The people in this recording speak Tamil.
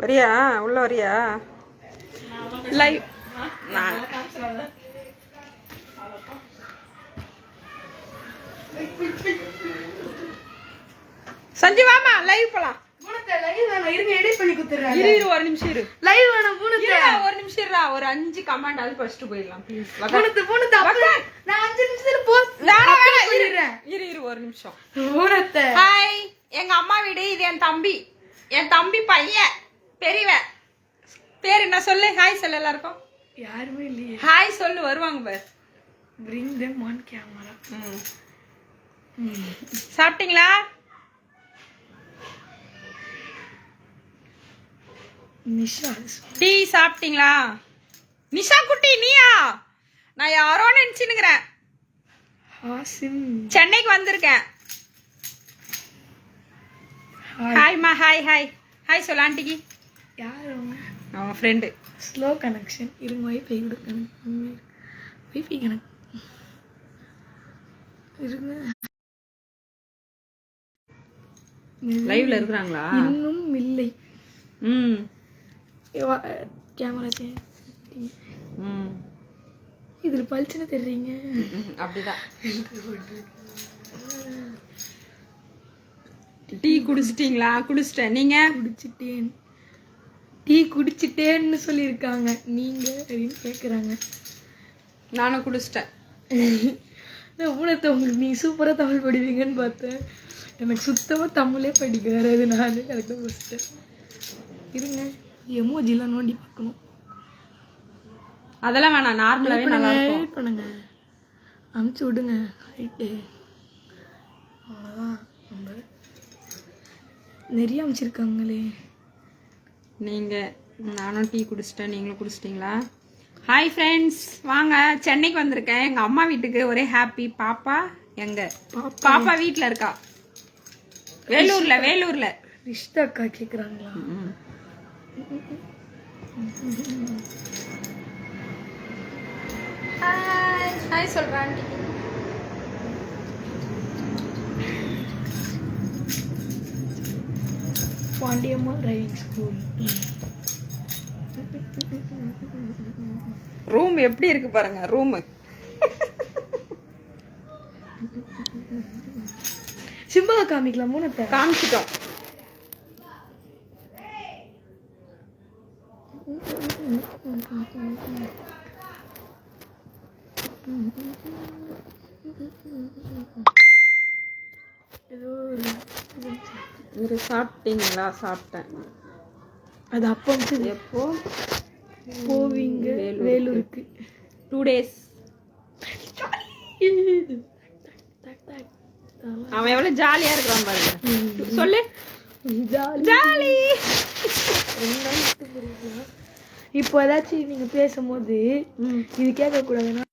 வரியா? உள்ள வரியா? லைவ் நான் சஞ்சு வாமா லைவ் போலாம். ஒரு நிமிஷம் இரு. லைவ் வேணாம் ஒரு நிமிஷம் இருடா. ஒரு அஞ்சு கமாண்ட் அது ஃபர்ஸ்ட் போயிடலாம் ப்ளீஸ் பூனத்தை பூனத்தை நான் அஞ்சு நிமிஷத்துல போஸ்ட் இரு இரு. இரு ஒரு நிமிஷம். பூனத்தை. ஹாய் எங்க அம்மா வீடு இது என் தம்பி. என் தம்பி பையன். பெரியவன் பேர் என்ன சொல்லு? ஹாய் சொல்லு எல்லாருக்கும். யாருமே இல்லையே. ஹாய் சொல்லு வருவாங்க பாரு. Bring them on camera. ம். சாப்பிட்டீங்களா? நிஷா டீ சாப்பிட்டீங்களா? நிஷா குட்டி நீயா? நான் யாரோ நினைச்சுனுங்கிறேன் ஹாசிம். சென்னைக்கு வந்திருக்கேன். ஹாய்மா ஹாய் ஹாய் ஹாய் சொல்லு ஆண்டிக்கு. அவன் ஃப்ரெண்டு ஸ்லோ கனெக்ஷன் இருங்க வைஃபை கொடுக்கணும் வைஃபை கனெக்ட் இருங்க. லைவ்ல இருக்கிறாங்களா? இன்னும் இல்லை. ம். கேமரா ம். இதுல பளிச்சுன்னு தெரியுங்க அப்படிதான். டீ குடிச்சிட்டீங்களா? குடிச்சிட்டேன். நீங்க? குடிச்சிட்டேன். டீ குடிச்சிட்டேன்னு சொல்லியிருக்காங்க. நீங்க அப்படின்னு கேட்குறாங்க நானும் குடிச்சிட்டேன். நான் ஊனத்தை உங்களுக்கு நீ சூப்பராக தமிழ் படிப்பீங்கன்னு பார்த்தேன். எனக்கு சுத்தமாக தமிழே படிக்க வராது. நான் கரெக்டாக படிச்சிட்டேன் இருங்க. எமோஜிலாம் நோண்டி பார்க்கணும். அதெல்லாம் வேணாம். நார்மலாவே நல்லா பண்ணுங்க. அமுச்சு விடுங்க. ரைட்டு அவ்வளோதான் நம்ம நிறைய அமைச்சிருக்காங்களே. நீங்க நானும் டீ குடிச்சிட்டேன் நீங்களும் குடிச்சிட்டீங்களா? ஹாய் ஃப்ரெண்ட்ஸ் வாங்க சென்னைக்கு வந்திருக்கேன். எங்க அம்மா வீட்டுக்கு ஒரே ஹாப்பி பாப்பா எங்க? பாப்பா வீட்ல இருக்கா? வேலூர்ல வேலூர்ல. ரிஷ்தா அக்கா கேட்குறாங்களா. ஹாய் ஹாய் சொல்றேன் பாண்டியம்மா டிரைவிங் ஸ்கூல் ரூம் எப்படி இருக்கு பாருங்க ரூம் சிம்பாவை காமிக்கலாம் மூணத்தை காமிச்சிட்டோம். ஏதோ இரு சாப்பிட்டீங்களா? சாப்பிட்டேன். அது அப்போ அமைச்சது எப்போ? போவீங்க வேலூருக்கு. டூ டேஸ் அவன் எவ்வளவு ஜாலியா இருக்கிறான் பாருங்க. சொல்லு. ஜாலி. இப்போ ஏதாச்சும் நீங்க பேசும்போது இது கேட்க கூடாதுன்னா